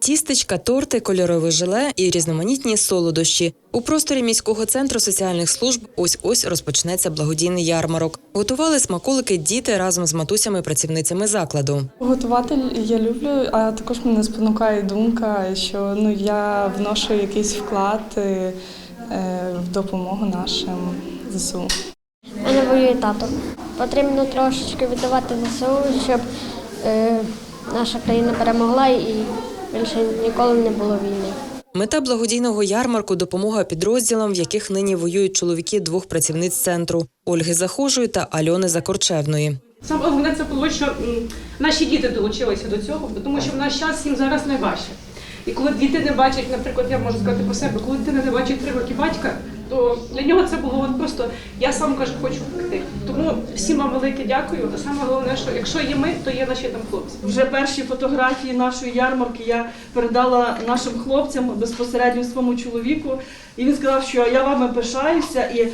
Тістечка, торти, кольорове желе і різноманітні солодощі. У просторі міського центру соціальних служб ось ось розпочнеться благодійний ярмарок. Готували смаколики діти разом з матусями-працівницями закладу. Готувати я люблю, а також мене спонукає думка, що ну я вношу якийсь вклад е, в допомогу нашим ЗСУ. Мене воює тато. Потрібно трошечки віддавати ЗСУ, щоб е, наша країна перемогла і більше ніколи не було війни. Мета благодійного ярмарку допомога підрозділам, в яких нині воюють чоловіки двох працівниць центру Ольги Захожої та Альони Закорчевної. Саме головне це було, що наші діти долучилися до цього, тому що в наш час їм зараз найважче. І коли діти не бачать, наприклад, я можу сказати по себе, коли дитина не бачить три роки батька, то для нього це було от просто я сам кажу, хочу пекти. Тому всім вам велике дякую. А саме головне, що якщо є ми, то є наші там хлопці. Вже перші фотографії нашої ярмарки я передала нашим хлопцям безпосередньо своєму чоловіку. І він сказав, що я вами пишаюся, і е,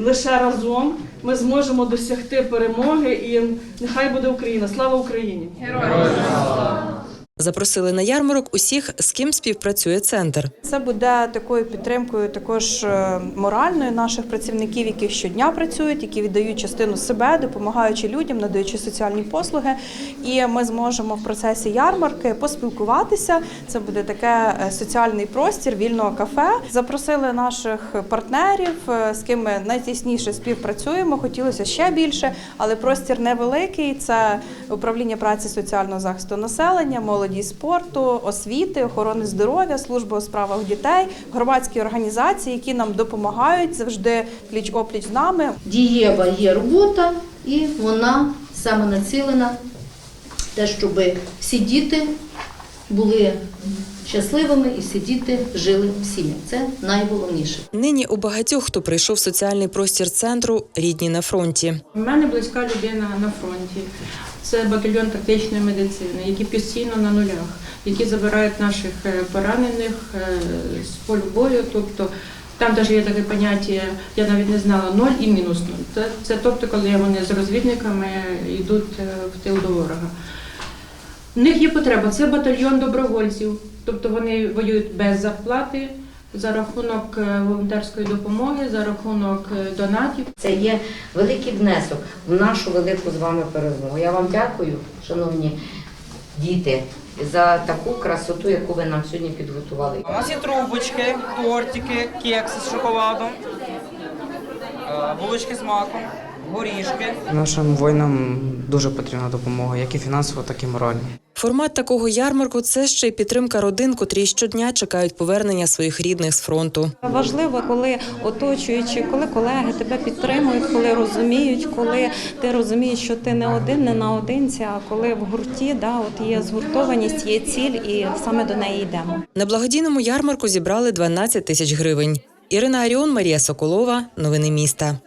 лише разом ми зможемо досягти перемоги. І нехай буде Україна. Слава Україні! Запросили на ярмарок усіх, з ким співпрацює центр. Це буде такою підтримкою, також е, моральною наших працівників, які щодня працюють, які віддають частину себе, допомагаючи людям, надаючи соціальні послуги. І ми зможемо в процесі ярмарки поспілкуватися. Це буде таке е, соціальний простір вільного кафе. Запросили наших партнерів, е, з ким ми найтісніше співпрацюємо. Хотілося ще більше, але простір невеликий. Це управління праці соціального захисту населення, молоді і спорту, освіти, охорони здоров'я, служба у справах дітей, громадські організації, які нам допомагають завжди пліч опліч з нами. дієва є робота, і вона саме націлена те, щоб всі діти були щасливими і всі діти жили в сім'ях. Це найголовніше. Нині у багатьох, хто прийшов в соціальний простір центру, рідні на фронті. У мене близька людина на фронті. Це батальйон тактичної медицини, які постійно на нулях, які забирають наших е, поранених е, з полю бою. Тобто там навіть є таке поняття, я навіть не знала, ноль і мінус ноль. Це, це тобто, коли вони з розвідниками йдуть е, в тил до ворога. В них є потреба, це батальйон добровольців, тобто вони воюють без зарплати за рахунок е, волонтерської допомоги, за рахунок е, донатів. Це є великий внесок в нашу велику з вами перемогу. Я вам дякую, шановні діти, за таку красоту, яку ви нам сьогодні підготували. У нас є трубочки, тортики, кекси з шоколадом, е, булочки з маком, горішки. Нашим воїнам дуже потрібна допомога, як і фінансова, так і моральна. Формат такого ярмарку це ще й підтримка родин, котрі щодня чекають повернення своїх рідних з фронту. Важливо, коли оточуючи, коли колеги тебе підтримують, коли розуміють, коли ти розумієш, що ти не один, не наодинці, а коли в гурті да, от є згуртованість, є ціль, і саме до неї йдемо. На благодійному ярмарку зібрали 12 тисяч гривень. Ірина Аріон, Марія Соколова. Новини міста.